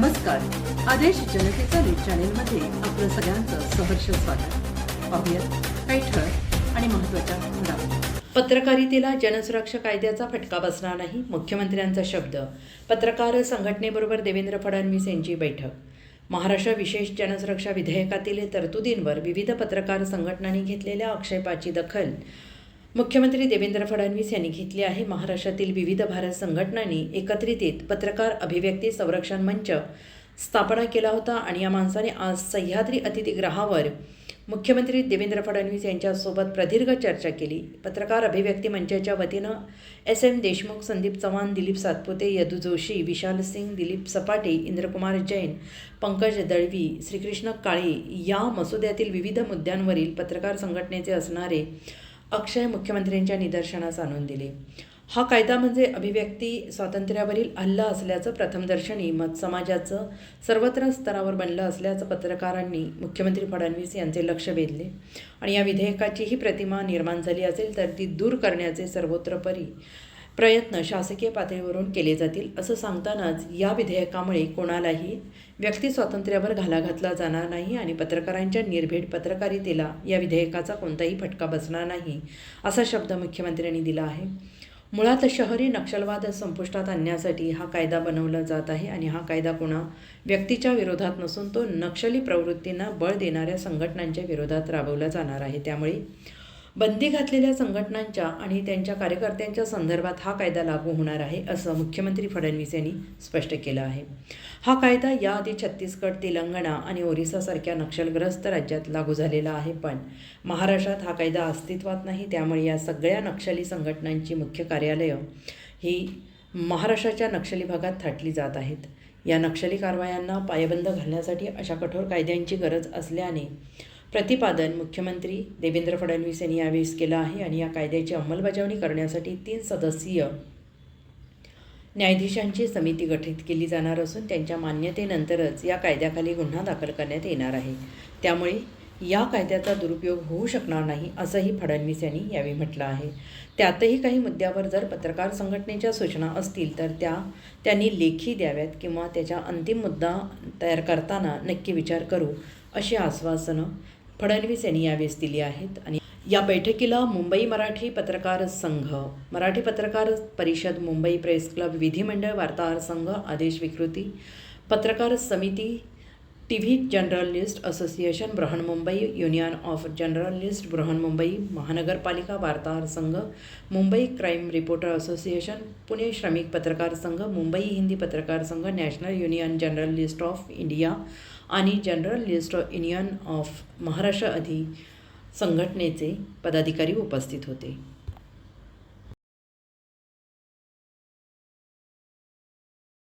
नमस्कार. आदेश जनतेचा न्यूज चॅनेलमध्ये आपलं सगळ्यांचं सहर्ष स्वागत. पाहूयात काही ठळक आणि महत्त्वाच्या घडामोडी. पत्रकारितेला जनसुरक्षा कायद्याचा फटका बसणार नाही मुख्यमंत्र्यांचा शब्द. पत्रकार संघटनेबरोबर देवेंद्र फडणवीस यांची बैठक. महाराष्ट्र विशेष जनसुरक्षा विधेयकातील तरतुदींवर विविध पत्रकार संघटनांनी घेतलेल्या आक्षेपाची दखल मुख्यमंत्री देवेंद्र फडणवीस यांनी घेतली आहे महाराष्ट्रातील विविध भारत संघटनांनी एकत्रित येत पत्रकार अभिव्यक्ती संरक्षण मंच स्थापना केला होता आणि या माणसाने आज सह्याद्री अतिथीगृहावर मुख्यमंत्री देवेंद्र फडणवीस यांच्यासोबत प्रदीर्घ चर्चा केली. पत्रकार अभिव्यक्ती मंचाच्या वतीनं एस एम देशमुख संदीप चव्हाण दिलीप सातपुते यदू जोशी विशाल सिंग दिलीप सपाटे इंद्रकुमार जैन पंकज दळवी श्रीकृष्ण काळे या मसुद्यातील विविध मुद्द्यांवरील पत्रकार संघटनेचे असणारे अक्षय मुख्यमंत्र्यांच्या निदर्शनास आणून दिले. हा कायदा म्हणजे अभिव्यक्ती स्वातंत्र्यावरील हल्ला असल्याचं प्रथमदर्शनी मत समाजाचं सर्वत्र स्तरावर बनलं असल्याचं पत्रकारांनी मुख्यमंत्री फडणवीस यांचे लक्ष वेधले. आणि या विधेयकाची ही प्रतिमा निर्माण झाली असेल तर ती दूर करण्याचे सर्वोत्तरपरी प्रयत्न शासकीय पातळीवरून केले जातील असं सांगतानाच या विधेयकामुळे कोणालाही व्यक्ती स्वातंत्र्यावर घाला घातला जाणार नाही आणि पत्रकारांच्या निर्भीड पत्रकारितेला या विधेयकाचा कोणताही फटका बसणार नाही असा शब्द मुख्यमंत्र्यांनी दिला आहे. मुळात शहरी नक्षलवाद संपुष्टात आणण्यासाठी हा कायदा बनवला जात आहे आणि हा कायदा कोणा व्यक्तीच्या विरोधात नसून तो नक्षली प्रवृत्तींना बळ देणाऱ्या संघटनांच्या विरोधात राबवला जाणार आहे. त्यामुळे बंदी घातलेल्या संघटनांच्या आणि त्यांच्या कार्यकर्त्यांच्या संदर्भात हा कायदा लागू होणार आहे असं मुख्यमंत्री फडणवीस यांनी स्पष्ट केलं आहे. हा कायदा याआधी छत्तीसगड तेलंगणा आणि ओरिसासारख्या नक्षलग्रस्त राज्यात लागू झालेला आहे पण महाराष्ट्रात हा कायदा अस्तित्वात नाही त्यामुळे या सगळ्या नक्षली संघटनांची मुख्य कार्यालयं ही महाराष्ट्राच्या नक्षली भागात थाटली जात आहेत. या नक्षली कारवायांना पायबंद घालण्यासाठी अशा कठोर कायद्यांची गरज असल्याने प्रतिपादन मुख्यमंत्री देवेंद्र फडणवीस यांनी यावेळेस केलं आहे आणि या कायद्याची अंमलबजावणी करण्यासाठी तीन सदस्यीय न्यायाधीशांची समिती गठीत केली जाणार असून त्यांच्या मान्यतेनंतरच या कायद्याखाली गुन्हा दाखल करण्यात येणार आहे. त्यामुळे या कायद्याचा दुरुपयोग होऊ शकणार नाही असंही फडणवीस यांनी यावेळी म्हटलं आहे. त्यातही काही मुद्द्यावर जर पत्रकार संघटनेच्या सूचना असतील तर त्या त्यांनी लेखी द्याव्यात किंवा त्याच्या अंतिम मुद्दा तयार करताना नक्की विचार करू अशी आश्वासनं फडणवीस यांनी यावेळेस दिली आहेत. आणि या बैठकीला मुंबई मराठी पत्रकार संघ मराठी पत्रकार परिषद मुंबई प्रेस क्लब विधिमंडळ वार्ताहर संघ आदेश विकृती पत्रकार समिती T V journalist association Brihanmumbai union of journalist Brihanmumbai महानगरपालिका वार्ताहर संघ Mumbai crime reporter association Pune श्रमिक पत्रकार संघ मुंबई हिंदी पत्रकार संघ national union journalist of India आणि जर्नलिस्ट युनियन ऑफ महाराष्ट्र अधि संघटनेचे पदाधिकारी उपस्थित होते.